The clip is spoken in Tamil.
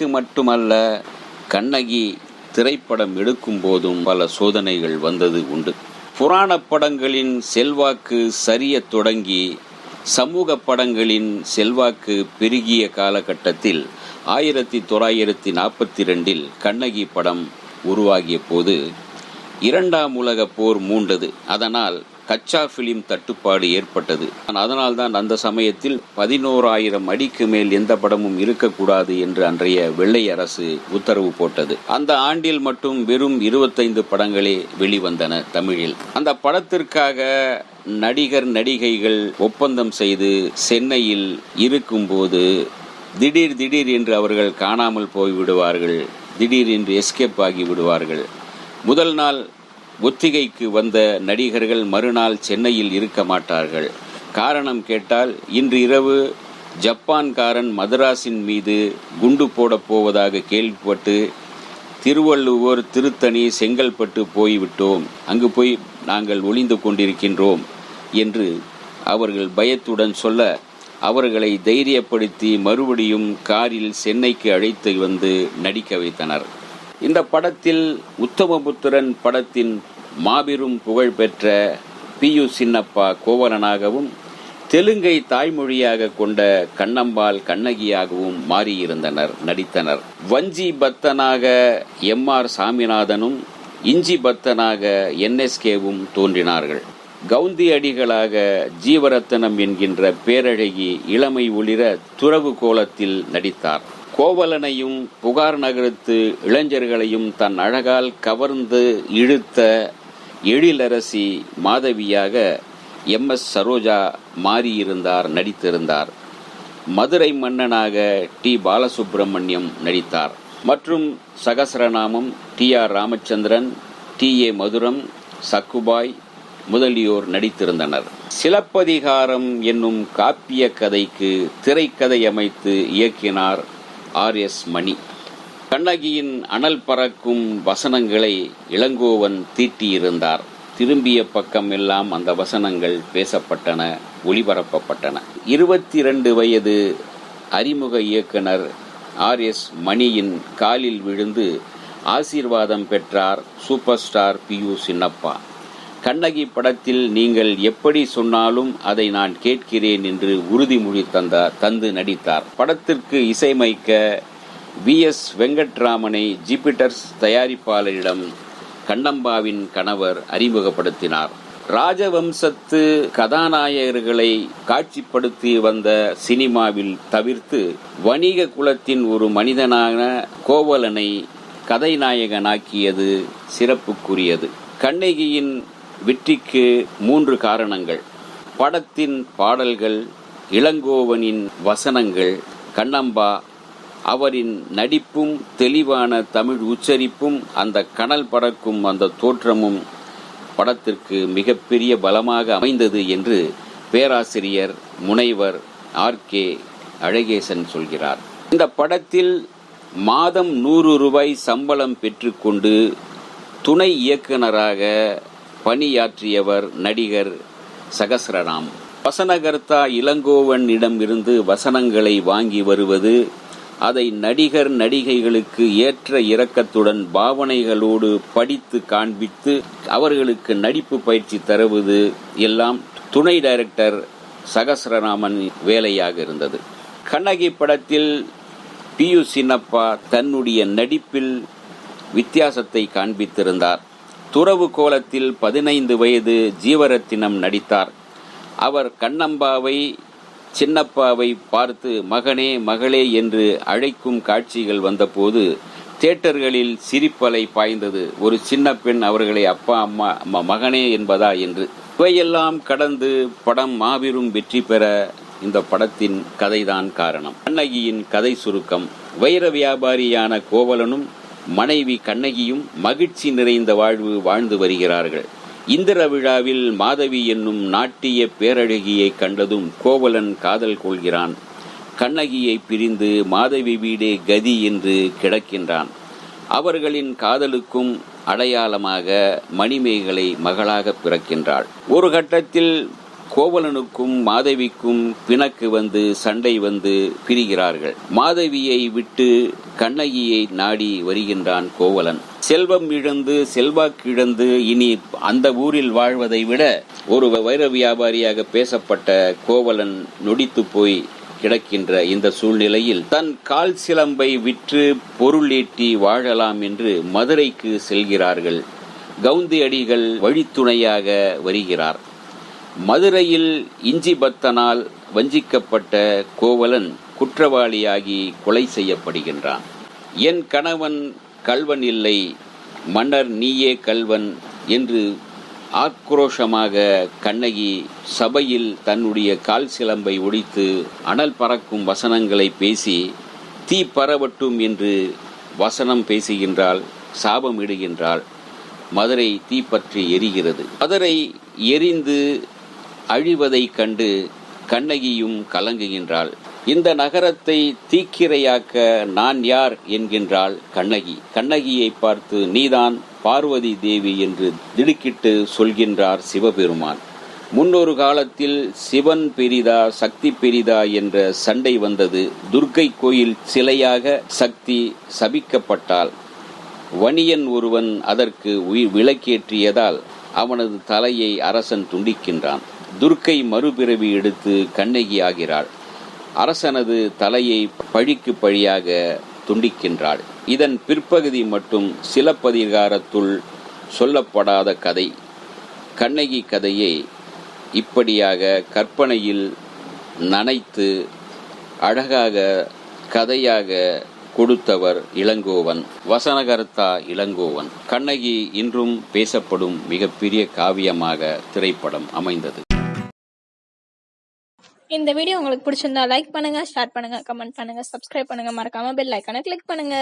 எனக்கு மட்டுமல்ல கண்ணகி திரைப்படம் எடுக்கும் போதும் பல சோதனைகள் வந்தது உண்டு. புராணப் படங்களின் செல்வாக்கு சரிய தொடங்கி சமூக படங்களின் செல்வாக்கு பெருகிய காலகட்டத்தில் ஆயிரத்தி தொள்ளாயிரத்தி நாற்பத்தி ரெண்டில் கண்ணகி படம் உருவாகிய போது இரண்டாம் உலக போர் மூண்டது. அதனால் கச்சா பிலிம் தட்டுப்பாடு ஏற்பட்டது. அதனால் தான் அந்த சமயத்தில் பதினோராயிரம் அடிக்கு மேல் எந்த படமும் இருக்கக்கூடாது என்று அன்றைய வெள்ளை அரசு உத்தரவு போட்டது. அந்த ஆண்டில் மட்டும் வெறும் இருபத்தைந்து படங்களே வெளிவந்தன தமிழில். அந்த படத்திற்காக நடிகர் நடிகைகள் ஒப்பந்தம் செய்து சென்னையில் இருக்கும்போது திடீர் திடீர் என்று அவர்கள் காணாமல் போய்விடுவார்கள் திடீர் என்று எஸ்கேப் ஆகி விடுவார்கள். முதல் நாள் ஒத்திகைக்கு வந்த நடிகர்கள் மறுநாள் சென்னையில் இருக்க மாட்டார்கள். காரணம் கேட்டால் இன்று இரவு ஜப்பான்காரன் மதராஸின் மீது குண்டு போடப் போவதாக கேள்விப்பட்டு திருவள்ளுவர் திருத்தணி செங்கல்பட்டு போய்விட்டோம். அங்கு போய் நாங்கள் ஒளிந்து கொண்டிருக்கின்றோம் என்று அவர்கள் பயத்துடன் சொல்ல அவர்களை தைரியப்படுத்தி மறுபடியும் காரில் சென்னைக்கு அழைத்து வந்து நடிக்க வைத்தனர். இந்த படத்தில் உத்தமபுத்திரன் படத்தின் மாபெரும் புகழ்பெற்ற பி யு சின்னப்பா கோவலனாகவும் தெலுங்கை தாய்மொழியாக கொண்ட கண்ணம்பாள் கண்ணகியாகவும் மாறியிருந்தனர் நடித்தனர். வஞ்சி பத்தனாக எம் ஆர் சாமிநாதனும் இஞ்சி பத்தனாக என்எஸ்கேவும் தோன்றினார்கள். கவுந்தி அடிகளாக ஜீவரத்தனம் என்கின்ற பேரழகி இளமை ஒளிர துறவு கோலத்தில் நடித்தார். கோவலனையும் புகார் நகரத்து இளைஞர்களையும் தன் அழகால் கவர்ந்து இழுத்த எழிலரசி மாதவியாக எம் எஸ் சரோஜா மாறியிருந்தார் நடித்திருந்தார். மதுரை மன்னனாக டி. பாலசுப்பிரமணியம் நடித்தார். மற்றும் Sahasranamam T. R. Ramachandran T. A. Mathuram Sakkubai முதலியோர் நடித்திருந்தனர். சிலப்பதிகாரம் என்னும் காப்பிய கதைக்கு திரைக்கதை அமைத்து இயக்கினார் ஆர் எஸ் மணி. கண்ணகியின் அனல் பறக்கும் வசனங்களை இளங்கோவன் தீட்டியிருந்தார். திரும்பிய பக்கம் எல்லாம் அந்த வசனங்கள் பேசப்பட்டன ஒளிபரப்பப்பட்டன. இருபத்தி இரண்டு வயது அறிமுக இயக்குனர் ஆர் எஸ் மணியின் காலில் விழுந்து ஆசீர்வாதம் பெற்றார் super star P Chinnappa. Kannagi படத்தில் நீங்கள் எப்படி சொன்னாலும் அதை நான் கேட்கிறேன் என்று உறுதிமொழி தந்தார் தந்து நடித்தார். படத்திற்கு இசையமைக்க வி. எஸ். வெங்கட்ராமனை ஜிபிட்டர்ஸ் தயாரிப்பாளரிடம் கண்ணம்பாவின் கணவர் அறிமுகப்படுத்தினார். ராஜவம்சத்து கதாநாயகர்களை காட்சிப்படுத்தி வந்த சினிமாவில் தவிர்த்து வணிக குலத்தின் ஒரு மனிதனான கோவலனை கதைநாயகனாக்கியது சிறப்புக்குரியது. கண்ணகியின் வெற்றிக்கு மூன்று காரணங்கள். படத்தின் பாடல்கள் இளங்கோவனின் வசனங்கள் கண்ணம்பா அவரின் நடிப்பும் தெளிவான தமிழ் உச்சரிப்பும் அந்த கனல் பறக்கும் அந்த தோற்றமும் படத்திற்கு மிகப்பெரிய பலமாக அமைந்தது என்று பேராசிரியர் முனைவர் ஆர். கே. அழகேசன் சொல்கிறார். இந்த படத்தில் மாதம் நூறு ரூபாய் சம்பளம் பெற்றுக்கொண்டு துணை இயக்குனராக பணியாற்றியவர் நடிகர் சகசரராம். வசனகர்த்தா இளங்கோவனிடம் இருந்து வசனங்களை வாங்கி வருவது அதை நடிகர் நடிகைகளுக்கு ஏற்ற இரக்கத்துடன் பாவனைகளோடு படித்து காண்பித்து அவர்களுக்கு நடிப்பு பயிற்சி தருவது எல்லாம் துணை டைரக்டர் சகசரராமன் வேலையாக இருந்தது. கண்ணகி படத்தில் பி சின்னப்பா தன்னுடைய நடிப்பில் வித்தியாசத்தை காண்பித்திருந்தார். துறவு கோலத்தில் பதினைந்து வயது ஜீவரத்தினம் நடித்தார். அவர் கண்ணம்பாவை சின்னப்பாவை பார்த்து மகனே மகளே என்று அழைக்கும் காட்சிகள் வந்தபோது தேட்டர்களில் சிரிப்பலை பாய்ந்தது. ஒரு சின்ன பெண் அவர்களை அப்பா அம்மா அம்மா மகனே என்பதா என்று. இவையெல்லாம் கடந்து படம் மாபெரும் வெற்றி பெற இந்த படத்தின் கதைதான் காரணம். கண்ணகியின் கதை சுருக்கம் வைர வியாபாரியான கோவலனும் மனைவி கண்ணகியும் மகிழ்ச்சி நிறைந்த வாழ்வு வாழ்ந்து வருகிறார்கள். இந்திர விழாவில் மாதவி என்னும் நாட்டிய பேரழகியை கண்டதும் கோவலன் காதல் கொள்கிறான். கண்ணகியை பிரிந்து மாதவி வீடே கதி என்று கிடக்கின்றான். அவர்களின் காதலுக்கும் அடையாளமாக மணிமேகலை மகளாக பிறக்கின்றாள். ஒரு கட்டத்தில் கோவலனுக்கும் மாதவிக்கும் பிணக்கு வந்து சண்டை வந்து பிரிகிறார்கள். மாதவியை விட்டு கண்ணகியை நாடி வருகின்றான் கோவலன். செல்வம் இழந்து செல்வாக்கு இழந்து இனி அந்த ஊரில் வாழ்வதை விட ஒரு வைர வியாபாரியாக பேசப்பட்ட கோவலன் நொடித்து போய் கிடக்கின்ற இந்த சூழ்நிலையில் தன் கால் சிலம்பை விற்று பொருள் ஈட்டி வாழலாம் என்று மதுரைக்கு செல்கிறார்கள். கவுந்தி அடிகள் வழித்துணையாக வருகிறார். மதுரையில் இஞ்சி பத்தனால் வஞ்சிக்கப்பட்ட கோவலன் குற்றவாளியாகி கொலை செய்யப்படுகின்றான். என் கணவன் கல்வன் இல்லை மன்னர் நீயே கல்வன் என்று ஆக்ரோஷமாக கண்ணகி சபையில் தன்னுடைய கால் சிலம்பை ஒடித்து அனல் பறக்கும் வசனங்களை பேசி தீ பரவட்டும் என்று வசனம் பேசுகின்றாள் சாபமிடுகின்றாள். மதுரை தீப்பற்றி எரிகிறது. மதுரை எரிந்து அழிவதைக் கண்டு கண்ணகியும் கலங்குகின்றாள். இந்த நகரத்தை தீக்கிரையாக்க நான் யார்? என்கின்றாள் கண்ணகி. கண்ணகியை பார்த்து நீதான் பார்வதி தேவி என்று திடுக்கிட்டு சொல்கின்றார் சிவபெருமான். முன்னொரு காலத்தில் சிவன் பெரிதா சக்தி பெரிதா என்ற சண்டை வந்தது. துர்க்கை கோயில் சிலையாக சக்தி சபிக்கப்பட்டால் வணியன் ஒருவன் அதற்கு உயிர் விளக்கேற்றியதால் அவனது தலையை அரசன் துண்டிக்கின்றான். துர்க்கை மறுபிறவி எடுத்து கண்ணகி ஆகிறாள் அரசனது தலையை பழிக்கு பழியாக துண்டிக்கின்றாள். இதன் பிற்பகுதி மட்டும் சிலப்பதிகாரத்துள் சொல்லப்படாத கதை. கண்ணகி கதையை இப்படியாக கற்பனையில் நனைத்து அழகாக கதையாக கொடுத்தவர் இளங்கோவன் வசனகர்த்தா இளங்கோவன். கண்ணகி இன்றும் பேசப்படும் மிகப்பெரிய காவியமாக திரைப்படம் அமைந்தது. இந்த வீடியோ உங்களுக்கு பிடிச்சிருந்தா லைக் பண்ணுங்க ஷேர் பண்ணுங்க கமெண்ட் பண்ணுங்க சப்ஸ்கிரைப் பண்ணுங்க. மறக்காம பெல் ஐக்கான கிளிக் பண்ணுங்க.